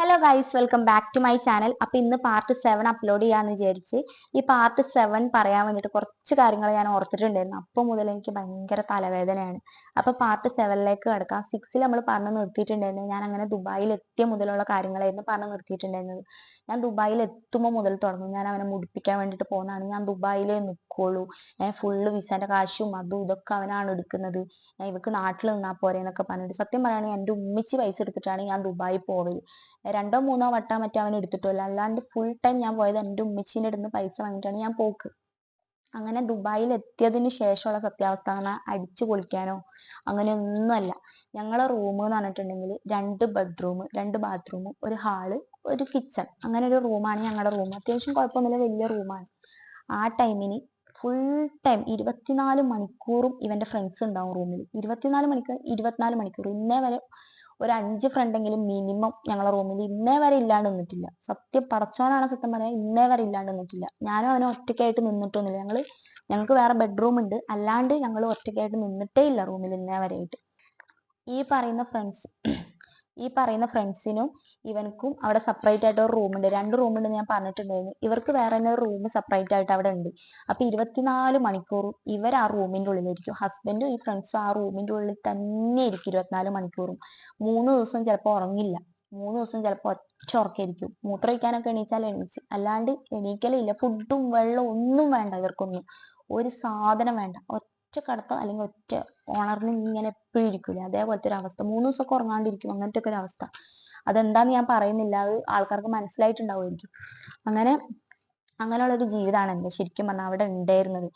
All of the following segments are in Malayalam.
Hello guys welcome back to my channel അപ്പൊ ഇന്ന് പാർട്ട് സെവൻ അപ്ലോഡ് ചെയ്യാന്ന് വിചാരിച്ച് ഈ പാർട്ട് സെവൻ പറയാൻ വേണ്ടിയിട്ട് കുറച്ച് കാര്യങ്ങൾ ഞാൻ ഓർത്തിട്ടുണ്ടായിരുന്നു. അപ്പൊ മുതൽ എനിക്ക് ഭയങ്കര തലവേദനയാണ്. അപ്പൊ പാർട്ട് സെവനിലേക്ക് കിടക്കാം. സിക്സിൽ നമ്മൾ പറഞ്ഞു നിർത്തിയിട്ടുണ്ടായിരുന്നു. ഞാൻ അങ്ങനെ ദുബായിൽ എത്തിയ മുതലുള്ള കാര്യങ്ങളായിരുന്നു പറഞ്ഞു നിർത്തിയിട്ടുണ്ടായിരുന്നത്. ഞാൻ ദുബായിൽ എത്തുമ്പോൾ മുതൽ തുടങ്ങും. ഞാൻ അവനെ മുടിപ്പിക്കാൻ വേണ്ടിയിട്ട് പോകുന്നതാണ്. ഞാൻ ദുബായിലേ നിൽക്കുള്ളൂ ഞാൻ ഫുള്ള് വിസന്റെ കാശും അതും ഇതൊക്കെ അവനാണ് എടുക്കുന്നത്. ഇവക്ക് നാട്ടിൽ നിന്നാ പോരെ എന്നൊക്കെ പറഞ്ഞിട്ട് സത്യം പറയുകയാണെങ്കിൽ എന്റെ ഉമ്മിച്ച് പൈസ എടുത്തിട്ടാണ് ഞാൻ ദുബായി പോവൽ. രണ്ടോ മൂന്നോ വട്ടം മറ്റോ അവൻ എടുത്തിട്ടില്ല അല്ലാണ്ട് ഫുൾ ടൈം ഞാൻ പോയത് എന്റെ ഉമ്മച്ചീന്റെ അടുത്ത് പൈസ വാങ്ങിയിട്ടാണ് ഞാൻ പോക്ക്. അങ്ങനെ ദുബായിൽ എത്തിയതിന് ശേഷമുള്ള സത്യാവസ്ഥ അങ്ങനെ അടിച്ചു പൊളിക്കാനോ അങ്ങനെ ഒന്നുമല്ല ഞങ്ങളെ റൂം എന്ന് പറഞ്ഞിട്ടുണ്ടെങ്കിൽ രണ്ട് ബെഡ്റൂം രണ്ട് ബാത്റൂം ഒരു ഹാൾ ഒരു കിച്ചൺ അങ്ങനെ ഒരു റൂമാണ് ഞങ്ങളുടെ റൂം അത്യാവശ്യം കുഴപ്പമൊന്നുമില്ല വലിയ റൂമാണ് ആ ടൈമിന് ഫുൾ ടൈം ഇരുപത്തിനാല് മണിക്കൂറും ഇവന്റെ ഫ്രണ്ട്സ് ഉണ്ടാവും റൂമിൽ ഇരുപത്തിനാല് മണിക്കൂർ ഇരുപത്തിനാല് മണിക്കൂർ. ഇന്നേ വരെ ഒരു അഞ്ച് ഫ്രണ്ടെങ്കിലും മിനിമം ഞങ്ങളെ റൂമിൽ ഇന്നേ വരെ ഇല്ലാണ്ട് നിന്നിട്ടില്ല. സത്യം പടച്ചോനാണ് സത്യം പറയാൻ ഇന്നേ വരെ ഇല്ലാണ്ട് നിന്നിട്ടില്ല. ഞാനും അവനും ഒറ്റയ്ക്കായിട്ട് നിന്നിട്ടൊന്നുമില്ല. ഞങ്ങൾ ഞങ്ങൾക്ക് വേറെ ബെഡ്റൂം ഉണ്ട്. അല്ലാണ്ട് ഞങ്ങൾ ഒറ്റയ്ക്കായിട്ട് നിന്നിട്ടേ ഇല്ല റൂമിൽ ഇന്നേ വരെയായിട്ട്. ഈ പറയുന്ന ഫ്രണ്ട്സ് ഈ പറയുന്ന ഫ്രണ്ട്സിനും ഇവനക്കും അവിടെ സെപ്പറേറ്റ് ആയിട്ട് ഒരു റൂമുണ്ട് രണ്ട് റൂമുണ്ട് ഞാൻ പറഞ്ഞിട്ടുണ്ടായിരുന്നു. ഇവർക്ക് വേറെ തന്നെ ഒരു റൂം സെപ്പറേറ്റ് ആയിട്ട് അവിടെ ഉണ്ട്. അപ്പൊ ഇരുപത്തിനാല് മണിക്കൂറും ഇവർ ആ റൂമിന്റെ ഉള്ളിലായിരിക്കും. ഹസ്ബൻഡും ഈ ഫ്രണ്ട്സും ആ റൂമിന്റെ ഉള്ളിൽ തന്നെ ഇരിക്കും ഇരുപത്തിനാല് മണിക്കൂറും. മൂന്ന് ദിവസം ചിലപ്പോൾ ഉറങ്ങില്ല. മൂന്ന് ദിവസം ചിലപ്പോൾ ഒറ്റ ഉറക്കായിരിക്കും. മൂത്രമൊഴിക്കാനൊക്കെ എണീച്ചാൽ എണീച്ച്. അല്ലാണ്ട് എണീക്കലില്ല. ഫുഡും വെള്ളവും ഒന്നും വേണ്ട ഇവർക്കൊന്നും. ഒരു സാധനം വേണ്ട. ഒറ്റ കടത്തം അല്ലെങ്കിൽ ഒറ്റ ഉണർന്ന് ഇങ്ങനെ എപ്പോഴും ഇരിക്കൂലേ? അതേപോലത്തെ ഒരു അവസ്ഥ. മൂന്ന് ദിവസമൊക്കെ ഉറങ്ങാണ്ടിരിക്കും. അങ്ങനത്തെ ഒക്കെ ഒരു അവസ്ഥ. അതെന്താന്ന് ഞാൻ പറയുന്നില്ല. അത് ആൾക്കാർക്ക് മനസ്സിലായിട്ടുണ്ടാവുമായിരിക്കും അങ്ങനെ അങ്ങനെയുള്ള ഒരു ജീവിതമാണ് എന്റെ ശരിക്കും പറഞ്ഞാൽ അവിടെ ഉണ്ടായിരുന്നത്.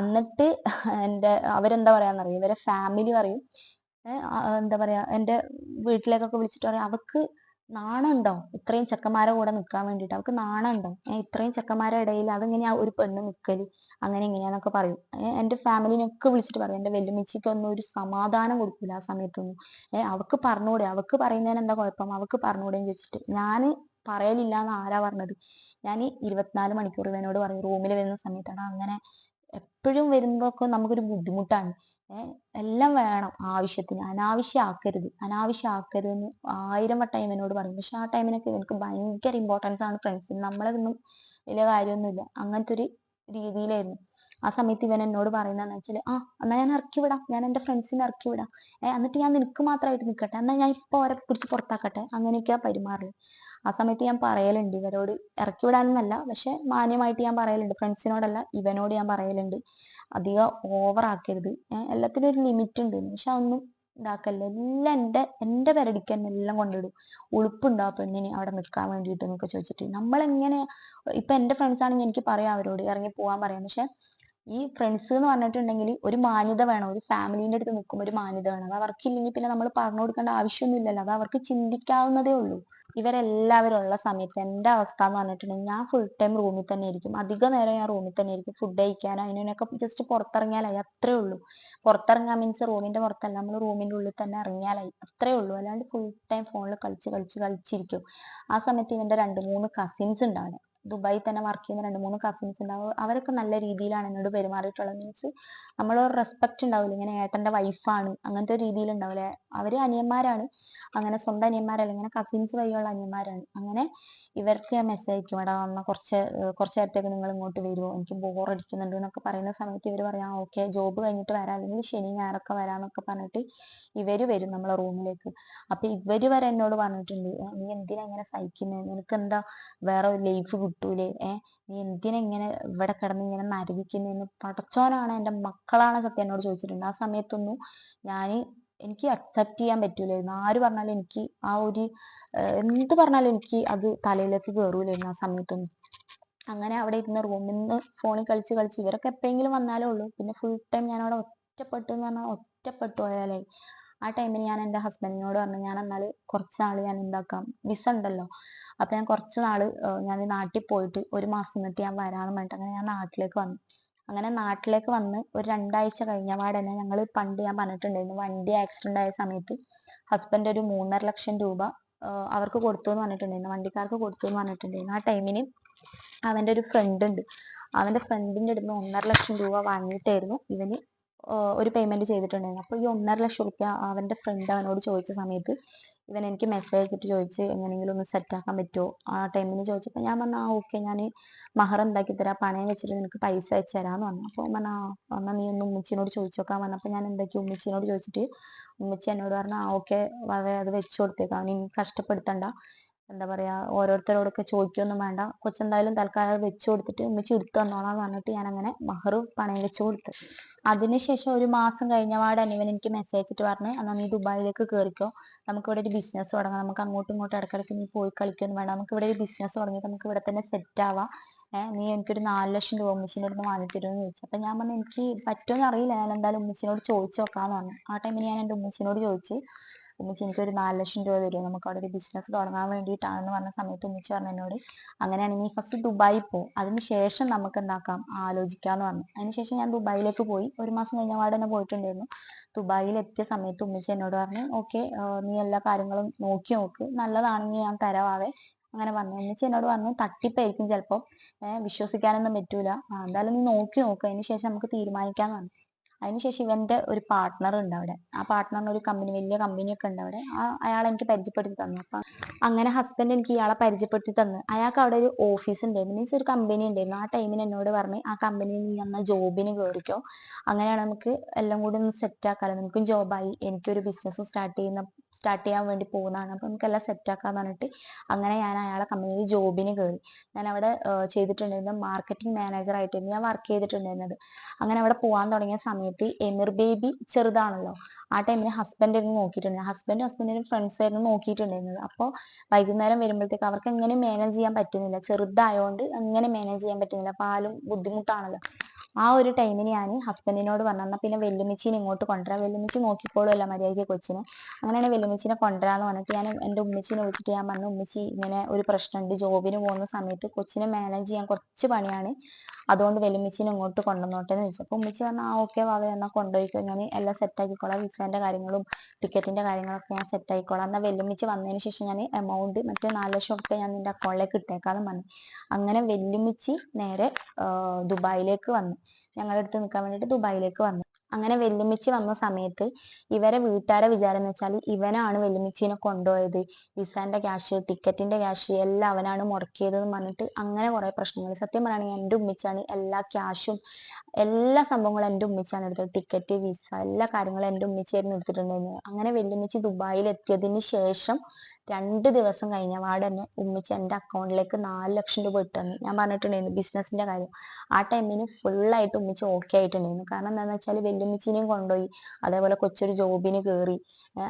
എന്നിട്ട് എന്റെ അവരെന്താ പറയാന്നറിയോ? ഇവരെ ഫാമിലി പറയും. എന്താ പറയാ? എന്റെ വീട്ടിലേക്കൊക്കെ വിളിച്ചിട്ട് പറയും. അവക്ക് നാണം ഉണ്ടോ ഇത്രയും ചെക്കന്മാരെ കൂടെ നിൽക്കാൻ വേണ്ടിയിട്ട്. അവക്ക് നാണുണ്ടോ ഇത്രയും ചെക്കന്മാരെ ഇടയിൽ അതെങ്ങനെയാ ഒരു പെണ്ണ് നിൽക്കൽ അങ്ങനെ ഇങ്ങനെയാന്നൊക്കെ പറയും. എന്റെ ഫാമിലിനൊക്കെ വിളിച്ചിട്ട് പറയും. എന്റെ വെല്ലുമിച്ചിക്കൊന്നും ഒരു സമാധാനം കൊടുക്കില്ല ആ സമയത്തൊന്നും. ഏഹ് അവക്ക് പറഞ്ഞൂടെ അവക്ക് പറയുന്നതിന് എന്താ കുഴപ്പം? അവക്ക് പറഞ്ഞൂടെന്ന് ചോദിച്ചിട്ട്. ഞാൻ പറയലില്ല എന്ന് ആരാ പറഞ്ഞത്? ഞാൻ ഇരുപത്തിനാല് മണിക്കൂർ ഇവനോട് പറയും. റൂമിൽ വരുന്ന സമയത്താണ്. അങ്ങനെ എപ്പോഴും വരുമ്പോഴൊക്കെ നമുക്കൊരു ബുദ്ധിമുട്ടാണ്. എല്ലാം വേണം ആവശ്യത്തിന്. അനാവശ്യം ആക്കരുത് ആക്കരുത് എന്ന് ആയിരം വട്ടം ഇവനോട് പറയും. പക്ഷെ ആ ടൈമിനൊക്കെ ഇവനക്ക് ഭയങ്കര ഇമ്പോർട്ടൻസ് ആണ് ഫ്രണ്ട്സ് നമ്മളതൊന്നും വലിയ കാര്യമൊന്നുമില്ല. അങ്ങനത്തെ ഒരു രീതിയിലായിരുന്നു. ആ സമയത്ത് ഇവൻ എന്നോട് പറയുന്നതെന്ന് വെച്ചാൽ ആ എന്നാ ഞാൻ ഇറക്കി വിടാം. ഞാൻ എന്റെ ഫ്രണ്ട്സിനെ ഇറക്കി വിടാം. ഏഹ് എന്നിട്ട് ഞാൻ നിനക്ക് മാത്രമായിട്ട് നിൽക്കട്ടെ. എന്നാൽ ഞാൻ ഇപ്പൊ അവരെ കുറിച്ച് പുറത്താക്കട്ടെ. അങ്ങനെയൊക്കെയാ പെരുമാറുള്ളു ആ സമയത്ത് ഞാൻ പറയലുണ്ട്. ഇവരോട് ഇറക്കി വിടാനൊന്നല്ല പക്ഷെ മാന്യമായിട്ട് ഞാൻ പറയലുണ്ട്. ഫ്രണ്ട്സിനോടല്ല ഇവനോട് ഞാൻ പറയലുണ്ട്. അധികം ഏഹ് എല്ലാത്തിനും ഒരു ലിമിറ്റ് ഉണ്ട്. പക്ഷെ അതൊന്നും ഇതാക്കല്ല. എല്ലാം എന്റെ എന്റെ പെരടിക്ക് തന്നെ എല്ലാം കൊണ്ടിടും ഉളുപ്പുണ്ടോ ആ പെണ്ണിന് അവിടെ നിൽക്കാൻ വേണ്ടിയിട്ട് എന്നൊക്കെ ചോദിച്ചിട്ട്. നമ്മൾ എങ്ങനെ ഇപ്പൊ എന്റെ ഫ്രണ്ട്സ് ആണെങ്കിൽ എനിക്ക് പറയാം അവരോട്. ഇറങ്ങി പോവാൻ പറയാം. പക്ഷെ ഈ ഫ്രണ്ട്സ് എന്ന് പറഞ്ഞിട്ടുണ്ടെങ്കിൽ ഒരു മാന്യത വേണം. ഒരു ഫാമിലിന്റെ അടുത്ത് നിൽക്കുമ്പോൾ ഒരു മാന്യത വേണം. അത് അവർക്കില്ലെങ്കിൽ പിന്നെ നമ്മൾ പറഞ്ഞു കൊടുക്കേണ്ട ആവശ്യമൊന്നുമില്ലല്ലോ. അത് അവർക്ക് ചിന്തിക്കാവുന്നതേ ഉള്ളൂ. ഇവരെല്ലാവരും ഉള്ള സമയത്ത് എന്റെ അവസ്ഥ എന്ന് പറഞ്ഞിട്ടുണ്ടെങ്കിൽ ഞാൻ ഫുൾ ടൈം റൂമിൽ തന്നെ ആയിരിക്കും അധിക നേരം ഞാൻ റൂമിൽ തന്നെ ആയിരിക്കും ഫുഡ് കഴിക്കാനോ അതിനൊക്കെ ജസ്റ്റ് പുറത്തിറങ്ങിയാലായി അത്രേ ഉള്ളൂ. പുറത്തിറങ്ങാൻ മീൻസ് റൂമിന്റെ പുറത്തല്ല. നമ്മൾ റൂമിന്റെ ഉള്ളിൽ തന്നെ ഇറങ്ങിയാലായി അത്രേ ഉള്ളൂ. അല്ലാണ്ട് ഫുൾ ടൈം ഫോണിൽ കളിച്ച് കളിച്ച് കളിച്ചിരിക്കും. ആ സമയത്ത് ഇവന്റെ രണ്ട് മൂന്ന് കസിൻസ് ഉണ്ട് ദുബായി തന്നെ വർക്ക് ചെയ്യുന്ന രണ്ട് മൂന്ന് കസിൻസ് ഉണ്ടാവും. അവരൊക്കെ നല്ല രീതിയിലാണ് എന്നോട് പെരുമാറിയിട്ടുള്ളത് മീൻസ് നമ്മളൊരു റെസ്പെക്ട് ഉണ്ടാവില്ല? ഇങ്ങനെ ഏട്ടന്റെ വൈഫാണ് അങ്ങനത്തെ ഒരു രീതിയിൽ ഉണ്ടാവില്ല? അവർ അനിയന്മാരാണ്. അങ്ങനെ സ്വന്തം അനിയന്മാരല്ല ഇങ്ങനെ കസിൻസ് വഴിയുള്ള അനിയന്മാരാണ്. അങ്ങനെ ഇവർക്ക് ഞാൻ മെസ്സേജ് അയക്കും. എടാ വന്ന കുറച്ച് കുറച്ച് നേരത്തേക്ക് നിങ്ങൾ ഇങ്ങോട്ട് വരുമോ എനിക്ക് ബോർ അടിക്കുന്നുണ്ട് എന്നൊക്കെ പറയുന്ന സമയത്ത് ഇവർ പറയാം ഓക്കെ ജോബ് കഴിഞ്ഞിട്ട് വരാം. അല്ലെങ്കിൽ ശനി ഞായറൊക്കെ വരാന്നൊക്കെ പറഞ്ഞിട്ട് ഇവർ വരും നമ്മളെ റൂമിലേക്ക് അപ്പൊ ഇവർ വരെ എന്നോട് പറഞ്ഞിട്ടുണ്ട് നീ എന്തിനാ ഇങ്ങനെ സഹിക്കുന്നത് നിനക്ക് എന്താ വേറെ ലൈഫ് കിട്ടൂലേ? ഏർ നീ എന്തിനാ ഇങ്ങനെ ഇവിടെ കിടന്ന് ഇങ്ങനെ നരകിക്കുന്നതെന്ന് പടച്ചോനാണ് എന്റെ മക്കളാണ് സത്യം എന്നോട് ചോദിച്ചിട്ടുണ്ട്. ആ സമയത്തൊന്നും ഞാൻ എനിക്ക് അക്സെപ്റ്റ് ചെയ്യാൻ പറ്റൂലായിരുന്നു. ആര് പറഞ്ഞാലും എനിക്ക് ആ ഒരു എന്ത് പറഞ്ഞാലും എനിക്ക് അത് തലയിലേക്ക് കയറൂലായിരുന്നു ആ സമയത്തൊന്നും. അങ്ങനെ അവിടെ ഇരുന്ന റൂമിൽ നിന്ന് ഫോണിൽ കളിച്ച് കളിച്ച് ഇവരൊക്കെ എപ്പോഴെങ്കിലും വന്നാലേ ഉള്ളൂ. പിന്നെ ഫുൾ ടൈം ഞാൻ അവിടെ ഒറ്റപ്പെട്ടു എന്ന് പറഞ്ഞാൽ ഒറ്റപ്പെട്ടു പോയാലായി ആ ടൈമിൽ ഞാൻ എന്റെ ഹസ്ബൻഡിനോട് പറഞ്ഞു ഞാൻ എന്നാൽ കുറച്ച് നാൾ ഞാൻ എന്താക്കാം? വിസ ഉണ്ടല്ലോ. അപ്പൊ ഞാൻ കുറച്ച് നാൾ ഞാൻ നാട്ടിൽ പോയിട്ട് ഒരു മാസം നിന്നിട്ട് ഞാൻ വരാന്ന് പറഞ്ഞിട്ട് അങ്ങനെ ഞാൻ നാട്ടിലേക്ക് വന്നു. അങ്ങനെ നാട്ടിലേക്ക് വന്ന് ഒരു രണ്ടാഴ്ച കഴിഞ്ഞ പാടന്നെ ഞങ്ങൾ പണ്ട് ഞാൻ പറഞ്ഞിട്ടുണ്ടായിരുന്നു വണ്ടി ആക്സിഡന്റ് ആയ സമയത്ത് ഹസ്ബൻഡ് ഒരു മൂന്നര ലക്ഷം രൂപ അവർക്ക് കൊടുത്തു എന്ന് പറഞ്ഞിട്ടുണ്ടായിരുന്നു വണ്ടിക്കാർക്ക് കൊടുത്തു എന്ന് പറഞ്ഞിട്ടുണ്ടായിരുന്നു. ആ ടൈമിന് അവന്റെ ഒരു ഫ്രണ്ട് ഉണ്ട്. അവന്റെ ഫ്രണ്ടിന്റെ അടുത്ത് ഒന്നര ലക്ഷം രൂപ വാങ്ങിയിട്ടായിരുന്നു ഇവന് ഒരു പേയ്മെന്റ് ചെയ്തിട്ടുണ്ടായിരുന്നു. അപ്പോൾ ഈ ഒന്നര ലക്ഷം രൂപ അവന്റെ ഫ്രണ്ട് അവനോട് ചോദിച്ച സമയത്ത് ഇവൻ എനിക്ക് മെസ്സേജ് അയച്ചിട്ട് ചോദിച്ച് എങ്ങനെയെങ്കിലും ഒന്ന് സെറ്റ് ആക്കാൻ പറ്റുമോ ആ ടൈമിന് ചോദിച്ചപ്പോൾ ഞാൻ പറഞ്ഞു ആ ഓക്കെ ഞാൻ മഹർ എന്താക്കി തരാം. പണയം വെച്ചിട്ട് നിനക്ക് പൈസ അയച്ചു തരാമെന്ന് പറഞ്ഞു. അപ്പോൾ പറഞ്ഞു ആ എന്നാൽ നീ ഒന്ന് ഉമ്മച്ചിനോട് ചോദിച്ചു നോക്കാൻ പറഞ്ഞപ്പോൾ ഞാൻ എന്താക്കി ഉമ്മച്ചിനോട് ചോദിച്ചിട്ട് ഉമ്മച്ചി എന്നോട് പറഞ്ഞു ആ ഓക്കെ അത് വെച്ചു കൊടുത്തേക്കാം. നീ കഷ്ടപ്പെടുത്തണ്ട. എന്താ പറയാ ഓരോരുത്തരോടൊക്കെ ചോദിക്കൊന്നും വേണ്ട. കൊച്ചെന്തായാലും തൽക്കാലം വെച്ചു കൊടുത്തിട്ട് ഉമ്മച്ചി എടുത്തു തന്നോളാം പറഞ്ഞിട്ട് ഞാൻ അങ്ങനെ മഹർ പണയം വെച്ചു കൊടുത്തു. അതിനുശേഷം ഒരു മാസം കഴിഞ്ഞ പാട് ഇവൻ എനിക്ക് മെസ്സേജ് അയച്ചിട്ട് പറഞ്ഞ് എന്നാൽ നീ ദുബായിലേക്ക് കയറിക്കോ നമുക്ക് ഇവിടെ ഒരു ബിസിനസ് തുടങ്ങാം. നമുക്ക് അങ്ങോട്ടും ഇങ്ങോട്ടും ഇടയ്ക്കിടയ്ക്ക് നീ പോയി കളിക്കൊന്നും വേണ്ട. നമുക്ക് ഇവിടെ ഒരു ബിസിനസ് തുടങ്ങി നമുക്ക് ഇവിടെ തന്നെ സെറ്റ് ആവാം. ഏഹ് നീ എനിക്കൊരു നാല് ലക്ഷം രൂപ ഉമ്മച്ചിന്റെ അടുത്ത് വാങ്ങിത്തരുമെന്ന് ചോദിച്ചു. അപ്പൊ ഞാൻ പറഞ്ഞു എനിക്ക് പറ്റുമെന്ന് അറിയില്ല. ഞാൻ എന്തായാലും ഉമ്മച്ചിനോട് ചോദിച്ചു നോക്കാന്ന് പറഞ്ഞു. ആ ടൈമിൽ ഞാൻ എന്റെ ഉമ്മച്ചിനോട് ചോദിച്ചു ഉമ്മച്ചി എനിക്കൊരു നാല് ലക്ഷം രൂപ തരുമോ നമുക്ക് അവിടെ ഒരു ബിസിനസ് തുടങ്ങാൻ വേണ്ടിയിട്ടാണെന്ന് പറഞ്ഞ സമയത്ത് ഉമ്മച്ചി പറഞ്ഞു എന്നോട് അങ്ങനെയാണെങ്കിൽ ഫസ്റ്റ് ദുബായി പോകും അതിന് ശേഷം നമുക്ക് എന്താക്കാം? ആലോചിക്കാന്ന് പറഞ്ഞു. അതിനുശേഷം ഞാൻ ദുബായിലേക്ക് പോയി. ഒരു മാസം കഴിഞ്ഞ പാടെ തന്നെ പോയിട്ടുണ്ടായിരുന്നു. ദുബായിൽ എത്തിയ സമയത്ത് ഉമ്മച്ചി എന്നോട് പറഞ്ഞു ഓക്കെ നീ എല്ലാ കാര്യങ്ങളും നോക്കി നോക്ക്. നല്ലതാണെങ്കിൽ ഞാൻ തരാവേ അങ്ങനെ പറഞ്ഞു. ഉമ്മച്ചി എന്നോട് പറഞ്ഞു തട്ടിപ്പായിരിക്കും ചിലപ്പോൾ വിശ്വസിക്കാനൊന്നും പറ്റൂല. എന്തായാലും നീ നോക്കി നോക്ക്. അതിന് ശേഷം നമുക്ക് തീരുമാനിക്കാന്ന് പറഞ്ഞു. അതിനുശേഷം ഇവന്റെ ഒരു പാർട്ട്ണർ ഉണ്ട് അവിടെ. ആ പാർട്ട്ണറിന് ഒരു കമ്പനി വലിയ കമ്പനി ഒക്കെ ഉണ്ട് അവിടെ. ആ അയാൾ എനിക്ക് പരിചയപ്പെടുത്തി തന്നു. അപ്പൊ അങ്ങനെ ഹസ്ബൻഡ് എനിക്ക് ഇയാളെ പരിചയപ്പെടുത്തി തന്നു. അയാൾക്ക് അവിടെ ഒരു ഓഫീസ് ഉണ്ടായിരുന്നു. മീൻസ് ഒരു കമ്പനി ഉണ്ടായിരുന്നു. ആ ടൈമിന് എന്നോട് പറഞ്ഞു ആ കമ്പനിയിൽ നീ എന്നാൽ ജോബിന് കയറിക്കോ അങ്ങനെയാണ് നമുക്ക് എല്ലാം കൂടി ഒന്ന് സെറ്റ് ആക്കാലോ. നിനക്കും ജോബായി എനിക്കൊരു ബിസിനസ് സ്റ്റാർട്ട് ചെയ്യുന്ന സ്റ്റാർട്ട് ചെയ്യാൻ വേണ്ടി പോകുന്നതാണ്. അപ്പൊ നമുക്ക് എല്ലാം സെറ്റ് ആക്കാന്ന് പറഞ്ഞിട്ട് അങ്ങനെ ഞാൻ അയാളെ കമ്പനിയിൽ ജോബിന് കയറി. ഞാൻ അവിടെ ചെയ്തിട്ടുണ്ടായിരുന്നത് മാർക്കറ്റിംഗ് മാനേജർ ആയിട്ടായിരുന്നു ഞാൻ വർക്ക് ചെയ്തിട്ടുണ്ടായിരുന്നത്. അങ്ങനെ അവിടെ പോകാൻ തുടങ്ങിയ സമയത്ത് എമിർ ബേബി ചെറുതാണല്ലോ. ആ ടൈമിൽ ഹസ്ബൻഡ് ഇരുന്ന് നോക്കിയിട്ടുണ്ട്. ഹസ്ബൻഡും ഹസ്ബൻഡിനും ഫ്രണ്ട്സ് ആയിരുന്നു നോക്കിയിട്ടുണ്ടായിരുന്നത്. അപ്പോൾ വൈകുന്നേരം വരുമ്പോഴത്തേക്ക് അവർക്ക് എങ്ങനെ മാനേജ് ചെയ്യാൻ പറ്റുന്നില്ല. ചെറുതായോണ്ട് എങ്ങനെ മാനേജ് ചെയ്യാൻ പറ്റുന്നില്ല. പാലും ബുദ്ധിമുട്ടാണല്ലോ. ആ ഒരു ടൈമിന് ഞാൻ ഹസ്ബൻഡിനോട് പറഞ്ഞു എന്നാൽ പിന്നെ വെല്ലുമിച്ചിനെ ഇങ്ങോട്ട് കൊണ്ടുവരാം. വെല്ലുമിച്ചി നോക്കിക്കോളുമല്ല മര്യാദയ്ക്ക് കൊച്ചിനെ. അങ്ങനെയാണ് വെല്ലുമിച്ചിനെ കൊണ്ടുവരാന്ന് പറഞ്ഞിട്ട് ഞാൻ എന്റെ ഉമ്മച്ചിനെ വിളിച്ചിട്ട് ഞാൻ പറഞ്ഞു ഉമ്മച്ചി ഇങ്ങനെ ഒരു പ്രശ്നമുണ്ട് ജോബിന് പോകുന്ന സമയത്ത് കൊച്ചിനെ മാനേജ് ചെയ്യാൻ കുറച്ച് പണിയാണ്. അതുകൊണ്ട് വെല്ലുമിച്ചിനെ ഇങ്ങോട്ട് കൊണ്ടുവന്നോട്ടെ എന്ന് ചോദിച്ചു അപ്പോൾ ഉമ്മച്ചി പറഞ്ഞു ആ ഓക്കെ വാവ എന്നാൽ കൊണ്ടുപോയിക്കോ. ഞാൻ എല്ലാം സെറ്റ് ആക്കിക്കോളാം. വിസേന്റെ കാര്യങ്ങളും ടിക്കറ്റിന്റെ കാര്യങ്ങളൊക്കെ ഞാൻ സെറ്റ് ആയിക്കോളാം എന്നാൽ വെല്ലുമിച്ച് വന്നതിന് ശേഷം ഞാൻ എമൗണ്ട് മറ്റേ നാല് ലക്ഷം റുപ്യ ഞാൻ നിന്റെ അക്കൗണ്ടിലേക്ക് ഇട്ടേക്കാന്ന് പറഞ്ഞു. അങ്ങനെ വെല്ലുമിച്ച് നേരെ ദുബായിലേക്ക് വന്നു. ഞങ്ങളുടെ അടുത്ത് നിൽക്കാൻ വേണ്ടിയിട്ട് ദുബായിലേക്ക് വന്നു. അങ്ങനെ വെല്ലുമിച്ച് വന്ന സമയത്ത് ഇവരെ വീട്ടുകാരെ വിചാരം എന്ന് വെച്ചാൽ ഇവനാണ് വെല്ലുമിച്ചിനെ കൊണ്ടുപോയത്. വിസാന്റെ ക്യാഷ് ടിക്കറ്റിന്റെ ക്യാഷ് എല്ലാം അവനാണ് മുടക്കിയത് എന്ന് പറഞ്ഞിട്ട് അങ്ങനെ കുറെ പ്രശ്നങ്ങൾ. സത്യം പറയുകയാണെങ്കിൽ എന്റെ ഉമ്മിച്ചാണ് എല്ലാ ക്യാഷും എല്ലാ സംഭവങ്ങളും എന്റെ ഉമ്മിച്ചാണ് എടുത്തത് ടിക്കറ്റ് വിസ എല്ലാ കാര്യങ്ങളും എന്റെ ഉമ്മിച്ചായിരുന്നു എടുത്തിട്ടുണ്ടായിരുന്നത് അങ്ങനെ വെല്ലുമിച്ച് ദുബായിൽ എത്തിയതിന് ശേഷം രണ്ട് ദിവസം കഴിഞ്ഞ പാടെ തന്നെ ഉമ്മിച്ച് എന്റെ അക്കൗണ്ടിലേക്ക് നാല് ലക്ഷം രൂപ ഇട്ടു തന്നു. ഞാൻ പറഞ്ഞിട്ടുണ്ടായിരുന്നു ബിസിനസിന്റെ കാര്യം. ആ ടൈമിന് ഫുള്ളായിട്ട് ഉമ്മിച്ച് ഓക്കെ ആയിട്ടുണ്ടായിരുന്നു. കാരണം എന്താണെന്ന് വെച്ചാൽ വെല്ലുമിച്ചിനെയും കൊണ്ടുപോയി അതേപോലെ കൊച്ചൊരു ജോബിന് കയറി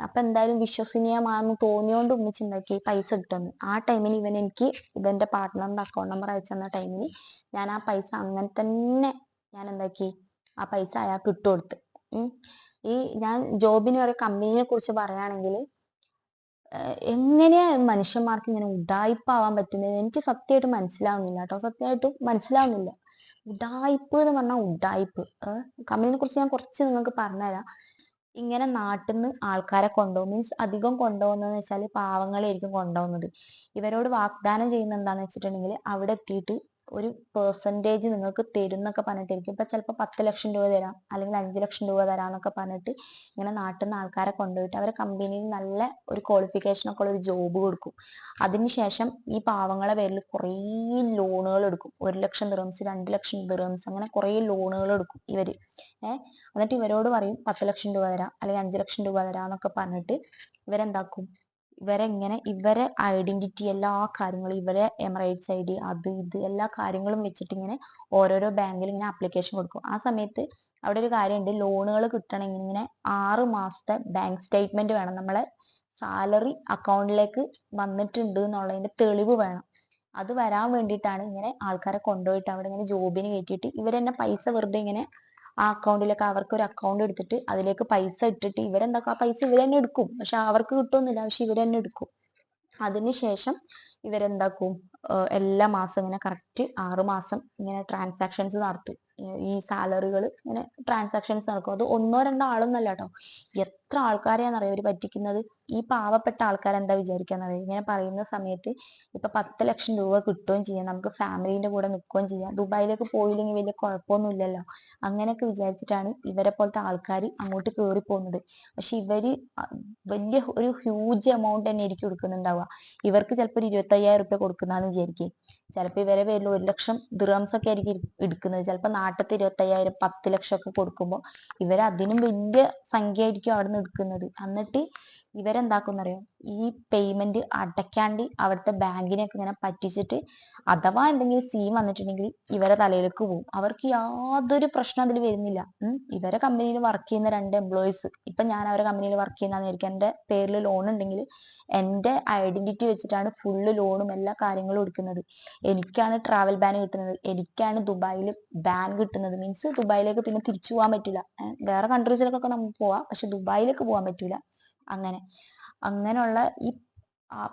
അപ്പൊ എന്തായാലും വിശ്വസനീയമാണെന്ന് തോന്നിയോണ്ട് ഉമ്മിച്ച് എന്താക്കി പൈസ ഇട്ടു തന്നു. ആ ടൈമിന് ഇവൻ എനിക്ക് ഇവന്റെ പാർട്ട്ണറിന്റെ അക്കൗണ്ട് നമ്പർ അയച്ചു തന്ന ടൈമിന് ഞാൻ ആ പൈസ അങ്ങനെ തന്നെ ഞാൻ എന്താക്കി? ആ പൈസ അയാൾക്ക് ഇട്ടുകൊടുത്ത് ഈ ഞാൻ ജോബിന് ഒരു കമ്പനിയെ കുറിച്ച് പറയുകയാണെങ്കിൽ എങ്ങനെയാ മനുഷ്യന്മാർക്ക് ഇങ്ങനെ ഉഡായിപ്പാവാൻ പറ്റുന്നത്? എനിക്ക് സത്യമായിട്ട് മനസ്സിലാവുന്നില്ല കേട്ടോ. സത്യമായിട്ടും മനസ്സിലാവുന്നില്ല. ഉഡായിപ്പ് എന്ന് പറഞ്ഞാൽ ഉഡായിപ്പ് കമ്പനിയെ കുറിച്ച് ഞാൻ കുറച്ച് നിങ്ങൾക്ക് പറഞ്ഞുതരാം. ഇങ്ങനെ നാട്ടിൽ നിന്ന് ആൾക്കാരെ കൊണ്ടുപോകും മീൻസ് അധികം കൊണ്ടുപോകുന്നതെന്ന് വെച്ചാൽ പാവങ്ങളെയായിരിക്കും കൊണ്ടുപോകുന്നത് ഇവരോട് വാഗ്ദാനം ചെയ്യുന്ന എന്താണെന്ന് വെച്ചിട്ടുണ്ടെങ്കിൽ അവിടെ എത്തിയിട്ട് ഒരു പെർസെന്റേജ് നിങ്ങൾക്ക് തരും എന്നൊക്കെ പറഞ്ഞിട്ടായിരിക്കും. ഇപ്പം ചിലപ്പോൾ പത്ത് ലക്ഷം രൂപ തരാം അല്ലെങ്കിൽ അഞ്ച് ലക്ഷം രൂപ തരാം എന്നൊക്കെ പറഞ്ഞിട്ട് ഇങ്ങനെ നാട്ടിൽ നിന്ന് ആൾക്കാരെ കൊണ്ടുപോയിട്ട് അവരെ കമ്പനിയിൽ നല്ല ഒരു ക്വാളിഫിക്കേഷനൊക്കെ ഉള്ള ഒരു ജോബ് കൊടുക്കും. അതിനുശേഷം ഈ പാവങ്ങളെ പേരിൽ കുറേ ലോണുകൾ എടുക്കും. ഒരു ലക്ഷം ദിറംസ് രണ്ട് ലക്ഷം ദിറംസ് അങ്ങനെ കുറേ ലോണുകൾ എടുക്കും ഇവർ ഏഹ്? എന്നിട്ട് ഇവരോട് പറയും പത്ത് ലക്ഷം രൂപ തരാം അല്ലെങ്കിൽ അഞ്ച് ലക്ഷം രൂപ തരാം എന്നൊക്കെ പറഞ്ഞിട്ട് ഇവരെന്താക്കും? ഇവരെ ഇങ്ങനെ ഇവരെ ഐഡന്റിറ്റി എല്ലാ കാര്യങ്ങളും ഇവരെ എമറേറ്റ്സ് ഐ ഡി അത് ഇത് എല്ലാ കാര്യങ്ങളും വെച്ചിട്ട് ഇങ്ങനെ ഓരോരോ ബാങ്കിൽ ഇങ്ങനെ അപ്ലിക്കേഷൻ കൊടുക്കും. ആ സമയത്ത് അവിടെ ഒരു കാര്യമുണ്ട്. ലോണുകൾ കിട്ടണമെങ്കിൽ ഇങ്ങനെ ആറ് മാസത്തെ ബാങ്ക് സ്റ്റേറ്റ്മെന്റ് വേണം. നമ്മളെ സാലറി അക്കൗണ്ടിലേക്ക് വന്നിട്ടുണ്ട് എന്നുള്ളതിന്റെ തെളിവ് വേണം. അത് വരാൻ വേണ്ടിയിട്ടാണ് ഇങ്ങനെ ആൾക്കാരെ കൊണ്ടുപോയിട്ട് അവിടെ ഇങ്ങനെ ജോബിന് കയറ്റിയിട്ട് ഇവരെന്നെ പൈസ വെറുതെ ഇങ്ങനെ ആ അക്കൗണ്ടിലേക്ക് അവർക്ക് ഒരു അക്കൗണ്ട് എടുത്തിട്ട് അതിലേക്ക് പൈസ ഇട്ടിട്ട് ഇവരെന്താ ആ പൈസ ഇവർ തന്നെ എടുക്കും. പക്ഷെ അവർക്ക് കിട്ടുമെന്നില്ല പക്ഷെ ഇവർ തന്നെ എടുക്കും അതിനുശേഷം ഇവരെന്താക്കും? എല്ലാ മാസം ഇങ്ങനെ കറക്റ്റ് ആറു മാസം ഇങ്ങനെ ട്രാൻസാക്ഷൻസ് നടത്തും. ഈ- സാലറികൾ ഇങ്ങനെ ട്രാൻസാക്ഷൻസ് നടക്കും. അത് ഒന്നോ രണ്ടോ ആളൊന്നല്ല കേട്ടോ. എത്ര ആൾക്കാരെയാണെന്നറിയോ അവർ പറ്റിക്കുന്നത്? ഈ പാവപ്പെട്ട ആൾക്കാർ എന്താ വിചാരിക്കാന്നറിയോ? ഇങ്ങനെ പറയുന്ന സമയത്ത് ഇപ്പൊ പത്ത് ലക്ഷം രൂപ കിട്ടുകയും ചെയ്യാം നമുക്ക് ഫാമിലിന്റെ കൂടെ നിൽക്കുകയും ചെയ്യാം. ദുബായിലേക്ക് പോയില്ലെങ്കിൽ വലിയ കുഴപ്പമൊന്നുമില്ലല്ലോ? അങ്ങനെയൊക്കെ വിചാരിച്ചിട്ടാണ് ഇവരെ പോലത്തെ ആൾക്കാർ അങ്ങോട്ട് കയറി പോകുന്നത് പക്ഷെ ഇവർ വലിയ ഒരു ഹ്യൂജ് എമൗണ്ട് തന്നെ ആയിരിക്കും കൊടുക്കുന്നുണ്ടാവുക. ഇവർക്ക് ചിലപ്പോൾ ഒരു ഇരുപത്തി അയ്യായിരം റുപ്യ കൊടുക്കുന്നതെന്ന് വിചാരിക്കും. ചിലപ്പോൾ ഇവരെ പേരിൽ ഒരു ലക്ഷം ദിറംസ് ഒക്കെ ആയിരിക്കും എടുക്കുന്നത്. ചിലപ്പോൾ നാട്ടിലത്തെ ഇരുപത്തി അയ്യായിരം പത്ത് ലക്ഷം ഒക്കെ കൊടുക്കുമ്പോൾ ഇവർ അതിനും വലിയ സംഖ്യ ആയിരിക്കും അവിടെ നിന്ന് എടുക്കുന്നത് എന്നിട്ട് ഇവരെന്താക്കുന്നറിയോ ഈ പേയ്മെന്റ് അടയ്ക്കാണ്ട് അവിടുത്തെ ബാങ്കിനെയൊക്കെ ഇങ്ങനെ പറ്റിച്ചിട്ട് അഥവാ എന്തെങ്കിലും സീൻ വന്നിട്ടുണ്ടെങ്കിൽ ഇവരെ തലയിലേക്ക് പോകും അവർക്ക് യാതൊരു പ്രശ്നം അതിൽ വരുന്നില്ല. ഇവരെ കമ്പനിയിൽ വർക്ക് ചെയ്യുന്ന രണ്ട് എംപ്ലോയീസ് ഇപ്പൊ ഞാൻ അവരെ കമ്പനിയിൽ വർക്ക് ചെയ്യുന്നതായിരിക്കും എന്റെ പേരിൽ ലോൺ ഉണ്ടെങ്കിൽ എന്റെ ഐഡന്റിറ്റി വെച്ചിട്ടാണ് ഫുള്ള് ലോണും എല്ലാ കാര്യങ്ങളും എടുക്കുന്നത്. എനിക്കാണ് ട്രാവൽ ബാൻ കിട്ടുന്നത്. എനിക്കാണ് ദുബായിൽ ബാൻ കിട്ടുന്നത്. മീൻസ് ദുബായിലേക്ക് പിന്നെ തിരിച്ചു പോകാൻ പറ്റില്ല. വേറെ കൺട്രീസിലേക്കൊക്കെ നമുക്ക് പോവാം. പക്ഷെ ദുബായിലേക്ക് പോകാൻ പറ്റൂല. അങ്ങനെ. അങ്ങനെയുള്ള ഈ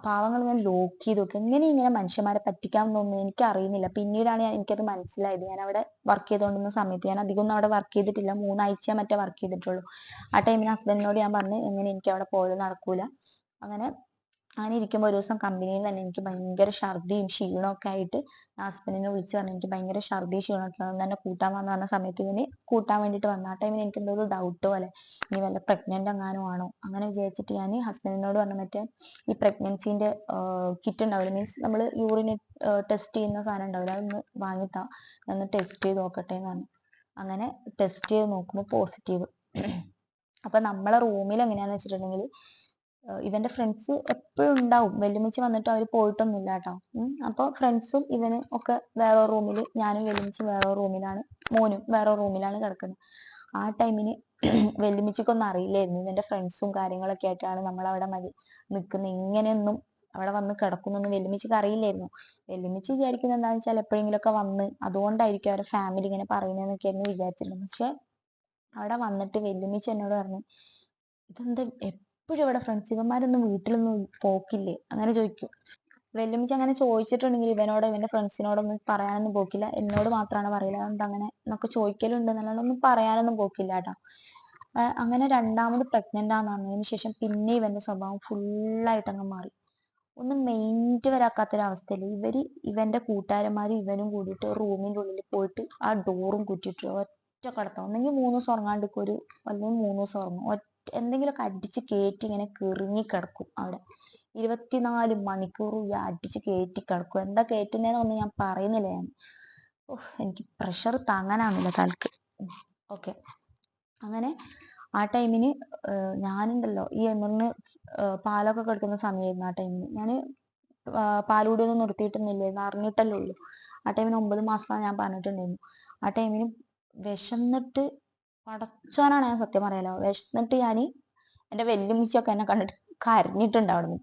പാവങ്ങൾ ഞാൻ ലോക്ക് ചെയ്ത് നോക്കി എങ്ങനെ ഇങ്ങനെ മനുഷ്യന്മാരെ പറ്റിക്കാമെന്നൊന്നും എനിക്ക് അറിയുന്നില്ല പിന്നീടാണ് ഞാൻ എനിക്കത് മനസ്സിലായത്. ഞാൻ അവിടെ വർക്ക് ചെയ്തുകൊണ്ടിരുന്ന സമയത്ത് ഞാൻ അധികം ഒന്നും അവിടെ വർക്ക് ചെയ്തിട്ടില്ല. മൂന്നാഴ്ച മറ്റേ വർക്ക് ചെയ്തിട്ടുള്ളൂ. ആ ടൈമിന് ഹസ്ബൻഡിനോട് ഞാൻ പറഞ്ഞു എങ്ങനെ എനിക്ക് അവിടെ പോയത് നടക്കൂല. അങ്ങനെ അങ്ങനെ ഇരിക്കുമ്പോൾ ഒരു ദിവസം കമ്പനിയിൽ തന്നെ എനിക്ക് ഭയങ്കര ഛർദിയും ക്ഷീണവും ഒക്കെ ആയിട്ട് ഹസ്ബൻഡിനെ വിളിച്ച് പറഞ്ഞു എനിക്ക് ഭയങ്കര ഛർദി ക്ഷീണമൊക്കെ ആണ് തന്നെ കൂട്ടാൻ വന്നു പറഞ്ഞ സമയത്ത് ഇവന് കൂട്ടാൻ വേണ്ടിയിട്ട് വന്നു ആ ടൈമിൽ എനിക്ക് എന്തോ ഒരു ഡൗട്ട് പോലെ. ഇനി വല്ല പ്രഗ്നന്റ് എങ്ങാനും ആണോ? അങ്ങനെ വിചാരിച്ചിട്ട് ഞാൻ ഹസ്ബൻഡിനോട് പറഞ്ഞു മറ്റേ ഈ പ്രഗ്നൻസിന്റെ കിറ്റ് ഉണ്ടാവില്ല? മീൻസ് നമ്മൾ യൂറിൻ ടെസ്റ്റ് ചെയ്യുന്ന സാധനം ഉണ്ടാവില്ല? അതൊന്ന് വാങ്ങിത്താ ഒന്ന് ടെസ്റ്റ് ചെയ്ത് നോക്കട്ടെ എന്ന് പറഞ്ഞു. അങ്ങനെ ടെസ്റ്റ് ചെയ്ത് നോക്കുമ്പോൾ പോസിറ്റീവ് അപ്പൊ നമ്മളെ റൂമിൽ എങ്ങനെയാന്ന് വെച്ചിട്ടുണ്ടെങ്കിൽ ഇവന്റെ ഫ്രണ്ട്സ് എപ്പോഴും ഉണ്ടാവും. വെല്ലുമിച്ച് വന്നിട്ട് അവർ പോയിട്ടൊന്നുമില്ല കേട്ടോ. അപ്പൊ ഫ്രണ്ട്സും ഇവന് ഒക്കെ വേറെ റൂമിൽ ഞാനും വെല്ലുമിച്ച് വേറെ റൂമിലാണ് മോനും വേറെ റൂമിലാണ് കിടക്കുന്നത്. ആ ടൈമിന് വെല്ലുമിച്ചൊന്നും അറിയില്ലായിരുന്നു. ഇവന്റെ ഫ്രണ്ട്സും കാര്യങ്ങളൊക്കെ ആയിട്ടാണ് നമ്മൾ അവിടെ മതി നിൽക്കുന്നത്. ഇങ്ങനെയൊന്നും അവിടെ വന്ന് കിടക്കുന്നൊന്നും വെല്ലുമിച്ചക്ക് അറിയില്ലായിരുന്നു. വെല്ലുമിച്ച് വിചാരിക്കുന്നത് എന്താണെന്ന് വെച്ചാൽ എപ്പോഴെങ്കിലും ഒക്കെ വന്ന് അതുകൊണ്ടായിരിക്കും അവരുടെ ഫാമിലി ഇങ്ങനെ പറയുന്നതെന്നൊക്കെയായിരുന്നു വിചാരിച്ചിരുന്നത്. പക്ഷെ അവിടെ വന്നിട്ട് വെല്ലുമിച്ച് എന്നോട് പറഞ്ഞു ഇതെന്താ എപ്പോഴും ഇവിടെ ഫ്രണ്ട്സ് ഇവന്മാരൊന്നും വീട്ടിലൊന്നും പോക്കില്ലേ? അങ്ങനെ ചോദിക്കും. വെല്ലുമിച്ച് അങ്ങനെ ചോദിച്ചിട്ടുണ്ടെങ്കിൽ ഇവനോട് ഇവന്റെ ഫ്രണ്ട്സിനോടൊന്നും പറയാനൊന്നും പോക്കില്ല. എന്നോട് മാത്രമാണ് പറയില്ല അതുകൊണ്ട് അങ്ങനെ എന്നൊക്കെ ചോദിക്കലുണ്ട് എന്നല്ലാണ്ട് ഒന്നും പറയാനൊന്നും പോക്കില്ല കേട്ടോ. അങ്ങനെ രണ്ടാമത് പ്രഗ്നന്റ് ആണെന്നതിന് ശേഷം പിന്നെ ഇവന്റെ സ്വഭാവം ഫുള്ളായിട്ട് അങ്ങ് മാറി. ഒന്നും മെയിന്റ് വരാക്കാത്തൊരവസ്ഥയിൽ ഇവർ ഇവന്റെ കൂട്ടുകാരന്മാരും ഇവനും കൂടിയിട്ട് റൂമിന്റെ ഉള്ളിൽ പോയിട്ട് ആ ഡോറും കുറ്റിയിട്ട് ഒറ്റ കിടത്തം. ഒന്നെങ്കിൽ മൂന്ന് ദിവസം ഉറങ്ങാണ്ടിരിക്കും ഒരു അല്ലെങ്കിൽ മൂന്ന് ദിവസം ഉറങ്ങും. എന്തെങ്കിലുമൊക്കെ അടിച്ച് കയറ്റി ഇങ്ങനെ കിറങ്ങി കിടക്കും അവിടെ. ഇരുപത്തിനാല് മണിക്കൂർ ഈ അടിച്ച് കയറ്റി കിടക്കും. എന്താ കയറ്റുന്നതെന്നൊന്നും ഞാൻ പറയുന്നില്ല ഞാൻ. ഓഹ് എനിക്ക് പ്രഷർ താങ്ങാനാവുന്നില്ല തലക്ക്. ഓക്കെ. അങ്ങനെ ആ ടൈമിന് ഞാനുണ്ടല്ലോ ഈ എമറിന് പാലൊക്കെ കിടക്കുന്ന സമയമായിരുന്നു ആ ടൈമിന് ഞാൻ പാലുകൂടി ഒന്നും നിർത്തിയിട്ടൊന്നുമില്ലായിരുന്നു അറിഞ്ഞിട്ടല്ലേ ഉള്ളൂ. ആ ടൈമിന് ഒമ്പത് മാസമാണ് ഞാൻ പറഞ്ഞിട്ടുണ്ടായിരുന്നു. ആ ടൈമിന് വിശന്നിട്ട് പടച്ചോനാണ് ഞാൻ സത്യം പറയാലോ വിശന്നിട്ട് ഞാൻ എന്റെ വെല്ലുമിച്ചൊക്കെ എന്നെ കണ്ടിട്ട് കരഞ്ഞിട്ടുണ്ട് അവിടുന്ന്.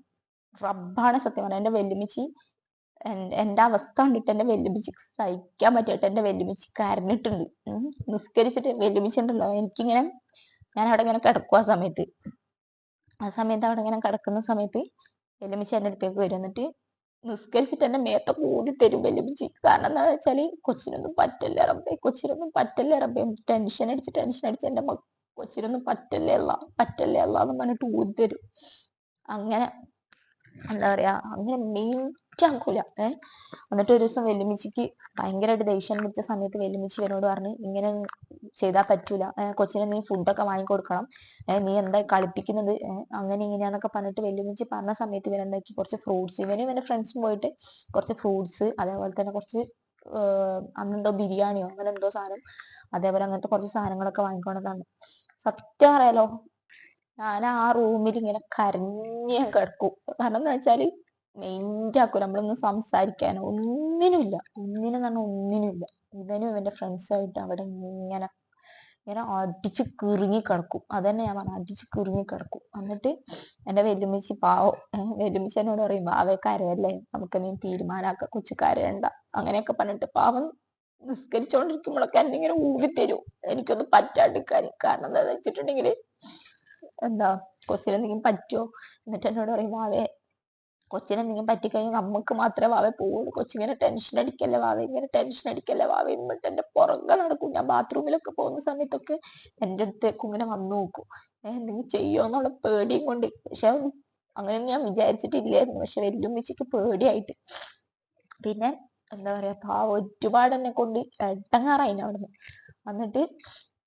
റബ്ബാണ് സത്യം പറയാം എന്റെ വെല്ലുമിച്ചി എന്റെ അവസ്ഥ കണ്ടിട്ട് എന്റെ വെല്ലുമിച്ചി സഹിക്കാൻ പറ്റിയിട്ട് എന്റെ വെല്ലുമിച്ചി കരഞ്ഞിട്ടുണ്ട്. നിസ്കരിച്ചിട്ട് വെല്ലുമിച്ചി ഉണ്ടല്ലോ. എനിക്കിങ്ങനെ ഞാൻ അവിടെ ഇങ്ങനെ കിടക്കും ആ സമയത്ത്. ആ സമയത്ത് അവിടെ ഇങ്ങനെ കിടക്കുന്ന സമയത്ത് വെല്ലുമിച്ചി എന്റെ അടുത്തേക്ക് വരും. എന്നിട്ട് നിസ്കരിച്ചിട്ട് തന്നെ മേത്തൊക്കെ ഊതി തരും വെല്ലുമിച്ചി കാരണം എന്താന്ന് വെച്ചാൽ കൊച്ചിനൊന്നും പറ്റല്ലേ റബ്ബേ? കൊച്ചിനൊന്നും പറ്റല്ലേ റബ്ബേ? ടെൻഷൻ അടിച്ച് ടെൻഷൻ അടിച്ച് എന്റെ കൊച്ചിനൊന്നും പറ്റല്ലേ അല്ല? പറ്റല്ലേ അല്ല എന്ന് പറഞ്ഞിട്ട് ഊതി തരും. അങ്ങനെ എന്താ പറയാ? അങ്ങനെ മെയിന്റ് ആക്കൂല ഏ? എന്നിട്ട് ഒരു ദിവസം വെല്ലുമിച്ചിക്ക് ഭയങ്കരമായിട്ട് ദേഷ്യം പിടിച്ച സമയത്ത് വെല്ലുമിച്ചി ഇവനോട് പറഞ്ഞ് ഇങ്ങനെ ചെയ്താൽ പറ്റൂല. കൊച്ചിനെ നീ ഫുഡൊക്കെ വാങ്ങിക്കൊടുക്കണം നീ എന്താ കളിപ്പിക്കുന്നത്? അങ്ങനെ ഇങ്ങനെയാന്നൊക്കെ പറഞ്ഞിട്ട് വെല്ലുമിച്ചി പറഞ്ഞ സമയത്ത് ഇവൻ എന്താക്കി കുറച്ച് ഫ്രൂട്ട്സ് ഇവനും ഇവന്റെ ഫ്രണ്ട്സും പോയിട്ട് കുറച്ച് ഫ്രൂട്ട്സ് അതേപോലെ തന്നെ കുറച്ച് അന്നെന്തോ ബിരിയാണിയോ അങ്ങനെ എന്തോ സാധനം അതേപോലെ അങ്ങനത്തെ കുറച്ച് സാധനങ്ങളൊക്കെ വാങ്ങിക്കൊണ്ടതാണ് സത്യം അറിയാലോ ഞാൻ ആ റൂമിൽ ഇങ്ങനെ കരഞ്ഞ് കിടക്കും. കാരണം എന്താ വെച്ചാൽ മെയിന്റ് ആക്കും. നമ്മളൊന്നും സംസാരിക്കാനോ ഒന്നിനുമില്ല. ഒന്നിനും പറഞ്ഞാൽ ഒന്നിനുമില്ല. ഇവനും ഇവന്റെ ഫ്രണ്ട്സും ആയിട്ട് അവിടെ ഇങ്ങനെ ഇങ്ങനെ അടിച്ച് കിറുങ്ങി കിടക്കും. അതന്നെ ഞാൻ പറഞ്ഞു അടിച്ച് കിറുങ്ങി കിടക്കും. എന്നിട്ട് എന്റെ വെല്ലുമിച്ചി പാവോ. വെല്ലുമിച്ചി എന്നോട് പറയും പാവേ കരയല്ലേ? നമുക്ക് നീ തീരുമാനാക്ക. കൊച്ചു കരയണ്ട. അങ്ങനെയൊക്കെ പറഞ്ഞിട്ട് പാവം നിസ്കരിച്ചോണ്ടിരിക്കുമ്പോഴൊക്കെ എന്നെ ഇങ്ങനെ ഊതി എനിക്കൊന്ന് പറ്റാണ്ടിരിക്കാൻ കാരണം എന്താന്ന് വെച്ചിട്ടുണ്ടെങ്കിൽ എന്താ കൊച്ചിനെന്തെങ്കിലും പറ്റുമോ എന്നിട്ട് എന്നോട് പറയും വാവേ കൊച്ചിനെന്തെങ്കിലും പറ്റിക്കഴിഞ്ഞാൽ നമുക്ക് മാത്രമേ വാവ പോവുള്ളൂ. കൊച്ചിങ്ങനെ ടെൻഷൻ അടിക്കല്ലേ വാവ? ഇങ്ങനെ ടെൻഷൻ അടിക്കല്ലേ വാവ? എന്നിട്ട് എന്റെ പുറകെ നടക്കും. ഞാൻ ബാത്റൂമിലൊക്കെ പോകുന്ന സമയത്തൊക്കെ എന്റെ അടുത്തേക്ക് ഇങ്ങനെ വന്നു നോക്കും. ഞാൻ എന്തെങ്കിലും ചെയ്യോ? എന്നുള്ള പേടിയും കൊണ്ട്. പക്ഷെ അങ്ങനെ ഞാൻ വിചാരിച്ചിട്ടില്ലായിരുന്നു. പക്ഷെ വെല്ലുമ്മച്ചിക്ക് പേടിയായിട്ട്. പിന്നെ എന്താ പറയാ പാവ ഒരുപാട് എന്നെ കൊണ്ട് എട്ടങ്ങാറായിന് അവിടുന്ന്. എന്നിട്ട്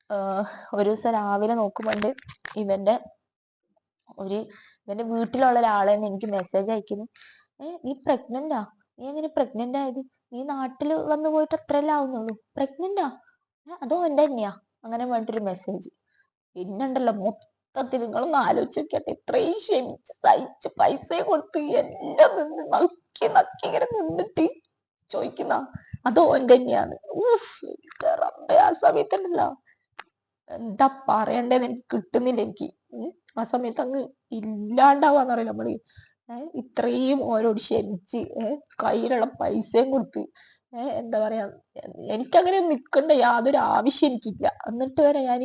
ആഹ് ഒരു ദിവസം രാവിലെ നോക്കുമ്പോണ്ട് ഇവന്റെ ഒരു ഇവന്റെ വീട്ടിലുള്ള ഒരാളെ എനിക്ക് മെസ്സേജ് അയക്കുന്നു. ഏ നീ പ്രഗ്നന്റാ നീ എങ്ങനെ പ്രഗ്നന്റ് ആയത്? നീ നാട്ടിൽ വന്നു പോയിട്ട് എത്രയല്ലേ ആവുന്നുള്ളൂ? പ്രഗ്നന്റാ അതോ എന്റെ തന്നെയാ? അങ്ങനെ വേണ്ടൊരു മെസ്സേജ് പിന്നുണ്ടല്ലോ മൊത്തത്തിൽ നിങ്ങളൊന്ന് ആലോചിച്ച് നോക്കിയാട്ടെ ഇത്രയും ക്ഷമിച്ച് സഹിച്ച് പൈസ കൊടുത്ത് എല്ലാം നിന്ന് നക്കി നക്കി ഇങ്ങനെ നിന്നിട്ട് ചോദിക്കുന്ന അതോ എന്റെ തന്നെയാണ് ആ സമയത്തുണ്ടല്ലോ. എന്താ പറയണ്ടേന്ന് എനിക്ക് കിട്ടുന്നില്ല എനിക്ക്. ആ സമയത്ത് അങ്ങ് ഇല്ലാണ്ടാവാന്ന് പറയില്ല നമ്മൾ ഇത്രയും ഓരോട് ക്ഷമിച്ച് കയ്യിലുള്ള പൈസയും കൊടുത്ത് എന്താ പറയാ എനിക്കങ്ങനെ നിൽക്കേണ്ട യാതൊരു ആവശ്യം എനിക്കില്ല. എന്നിട്ട് വരെ ഞാൻ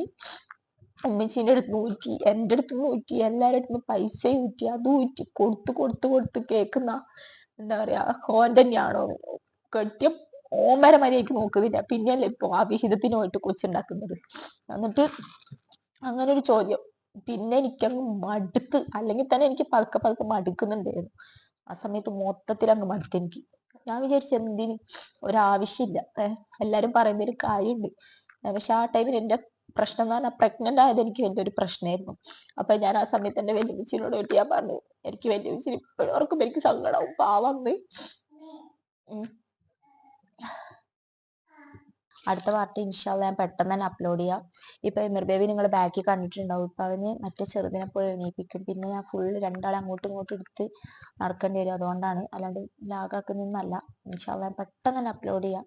അമ്മച്ചീന്റെ അടുത്ത് ഊറ്റി എന്റെ അടുത്ത് ഊറ്റി എല്ലാവരുടെ അടുത്ത് പൈസ ഊറ്റി അത് ഊറ്റി കൊടുത്ത് കൊടുത്ത് കൊടുത്ത് കേൾക്കുന്ന എന്താ പറയാ ഓൻ തന്നെയാണോ? കെട്ടിയ ഓമര മര്യാദയ്ക്ക് നോക്കുന്നില്ല. പിന്നെയല്ലേ ഇപ്പൊ ആ വിഹിതത്തിനുമായിട്ട് കൊച്ചുണ്ടാക്കുന്നത്. എന്നിട്ട് അങ്ങനെ ഒരു ചോദ്യം. പിന്നെ എനിക്കങ്ങ് മടുത്ത് അല്ലെങ്കിൽ തന്നെ എനിക്ക് പതുക്കെ പതുക്കെ മടുക്കുന്നുണ്ടായിരുന്നു. ആ സമയത്ത് മൊത്തത്തിൽ അങ്ങ് മടുത്ത് എനിക്ക്. ഞാൻ വിചാരിച്ചു എന്തിന്? ഒരാവശ്യമില്ല. ഏഹ് എല്ലാരും പറയുന്ന ഒരു കാര്യമുണ്ട്. പക്ഷെ ആ ടൈമിൽ എന്റെ പ്രശ്നം എന്ന് പറഞ്ഞാൽ പ്രഗ്നന്റ് ആയത് എനിക്ക് വലിയൊരു പ്രശ്നമായിരുന്നു. അപ്പൊ ഞാൻ ആ സമയത്ത് എന്റെ വെല്ലുവിളിച്ചിനോട് പറ്റി ഞാൻ പറഞ്ഞു എനിക്ക് വെല്ലുവിളിച്ചിന് ഇപ്പോഴും ഓർക്കുമ്പോ എനിക്ക് സങ്കടവും പാവന്ന് അടുത്ത പാർട്ട് ഇൻഷാല്ല ഞാൻ പെട്ടെന്ന് തന്നെ അപ്ലോഡ് ചെയ്യാം. ഇപ്പൊ എമിർ ബേബി നിങ്ങൾ ബാക്കിൽ കണ്ടിട്ടുണ്ടാവും. ഇപ്പൊ അവന് മറ്റേ ചെറുതിനെ പോയി എണീപ്പിക്കും. പിന്നെ ഞാൻ ഫുള്ള് രണ്ടാളെ അങ്ങോട്ടും ഇങ്ങോട്ടും എടുത്ത് നടക്കേണ്ടി വരും. അതുകൊണ്ടാണ് അല്ലാണ്ട് ലാഗാക്കുന്നൊന്നല്ല ഇൻഷാല്ല ഞാൻ പെട്ടെന്ന് തന്നെ അപ്ലോഡ് ചെയ്യാം.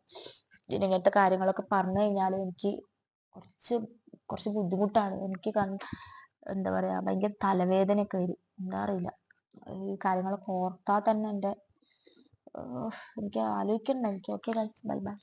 ഇങ്ങനത്തെ കാര്യങ്ങളൊക്കെ പറഞ്ഞു കഴിഞ്ഞാൽ എനിക്ക് കുറച്ച് കുറച്ച് ബുദ്ധിമുട്ടാണ്. എനിക്ക് എന്താ പറയാ ഭയങ്കര തലവേദനയൊക്കെ വരും. എന്താ അറിയില്ല. ഈ കാര്യങ്ങളൊക്കെ ഓർത്താൽ തന്നെ എന്റെ എനിക്ക് ആലോചിക്കണ്ട. എനിക്ക് ഓക്കെ ബൈ ബൈ